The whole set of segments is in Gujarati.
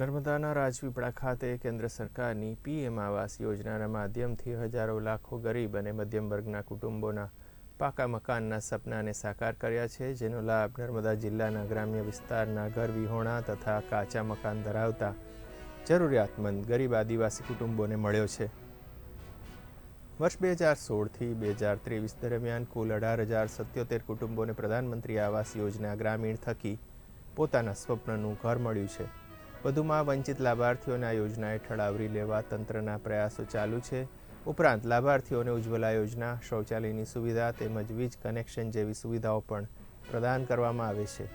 નર્મદાના રાજપીપળા ખાતે કેન્દ્ર સરકારની પીએમ આવાસ યોજનાના માધ્યમથી હજારો લાખો ગરીબ અને મધ્યમ વર્ગના કુટુંબોના પાકા મકાનના સપનાને સાકાર કર્યા છે, જેનો લાભ નર્મદા જિલ્લાના ગ્રામ્ય વિસ્તારના ઘર વિહોણા તથા કાચા મકાન ધરાવતા જરૂરિયાતમંદ ગરીબ આદિવાસી કુટુંબોને મળ્યો છે. વર્ષ બે હજાર સોળથી બે હજાર ત્રેવીસ દરમિયાન કુલ અઢાર હજાર સત્યોતેર કુટુંબોને પ્રધાનમંત્રી આવાસ યોજના ગ્રામીણ થકી પોતાના સ્વપ્નનું ઘર મળ્યું છે. વધુમાં વંચિત લાભાર્થીઓને આ યોજના હેઠળ આવરી લેવા તંત્રના પ્રયાસો ચાલુ છે. ઉપરાંત લાભાર્થીઓને ઉજ્જવલા યોજના, શૌચાલયની સુવિધા તેમજ વીજ કનેક્શન જેવી સુવિધાઓ પણ પ્રદાન કરવામાં આવે છે.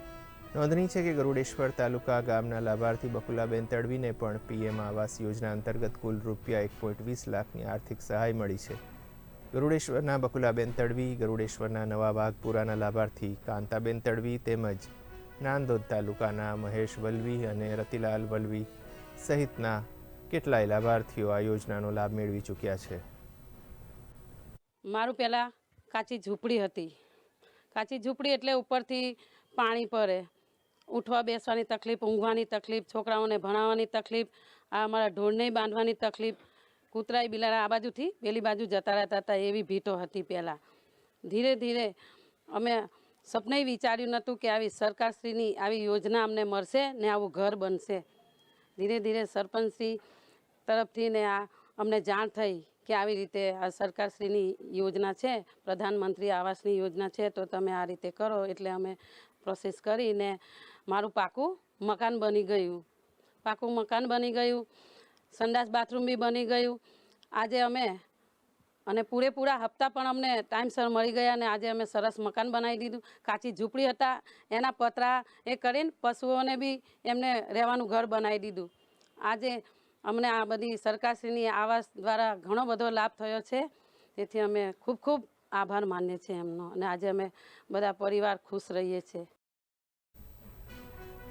નોંધણી છે કે ગરુડેશ્વર તાલુકા ગામના લાભાર્થી બકુલાબેન તડવીને પણ પીએમ આવાસ યોજના અંતર્ગત કુલ રૂપિયા એક પોઈન્ટ વીસ લાખની આર્થિક સહાય મળી છે. ગરુડેશ્વરના બકુલાબેન તડવી, ગરુડેશ્વરના નવા વાઘપુરાના લાભાર્થી કાંતાબેન તડવી તેમજ નાંદોદ તાલુકાના મહેશ વલવી અને રતિલાલ વલવી સહિતના કેટલાય લાભાર્થીઓ આ યોજનાનો લાભ મેળવી ચૂક્યા છે. મારું પહેલાં કાચી ઝૂંપડી હતી. કાચી ઝૂંપડી એટલે ઉપરથી પાણી પડે. ઉઠવા બેસવાની તકલીફ, ઊંઘવાની તકલીફ, છોકરાઓને ભણાવવાની તકલીફ, આ અમારા ઢોળને બાંધવાની તકલીફ કૂતરાય બિલાડા આ બાજુથી પેલી બાજુ જતા રહેતા હતા એવી ભીટો હતી પહેલાં. ધીરે ધીરે અમે સપને વિચાર્યું નહોતું કે આવી સરકારશ્રીની આવી યોજના અમને મળશે ને આવું ઘર બનશે. ધીરે ધીરે સરપંચશ્રી તરફથી ને આ અમને જાણ થઈ કે આવી રીતે આ સરકારશ્રીની યોજના છે, પ્રધાનમંત્રી આવાસની યોજના છે, તો તમે આ રીતે કરો એટલે અમે પ્રોસેસ કરીને મારું પાકું મકાન બની ગયું. પાકું મકાન બની ગયું, સંડાસ બાથરૂમ બી બની ગયું. આજે અમે અને પૂરેપૂરા હપ્તા પણ અમને ટાઈમસર મળી ગયા અને આજે અમે સરસ મકાન બનાવી દીધું. કાચી ઝૂંપડી હતા, એના પતરા એ કરીને પશુઓને બી એમને રહેવાનું ઘર બનાવી દીધું. આજે અમને આ બધી સરકારશ્રીની આવાસ દ્વારા ઘણો બધો લાભ થયો છે. તેથી અમે ખૂબ ખૂબ આભાર માનીએ છીએ એમનો અને આજે અમે બધા પરિવાર ખુશ રહીએ છીએ.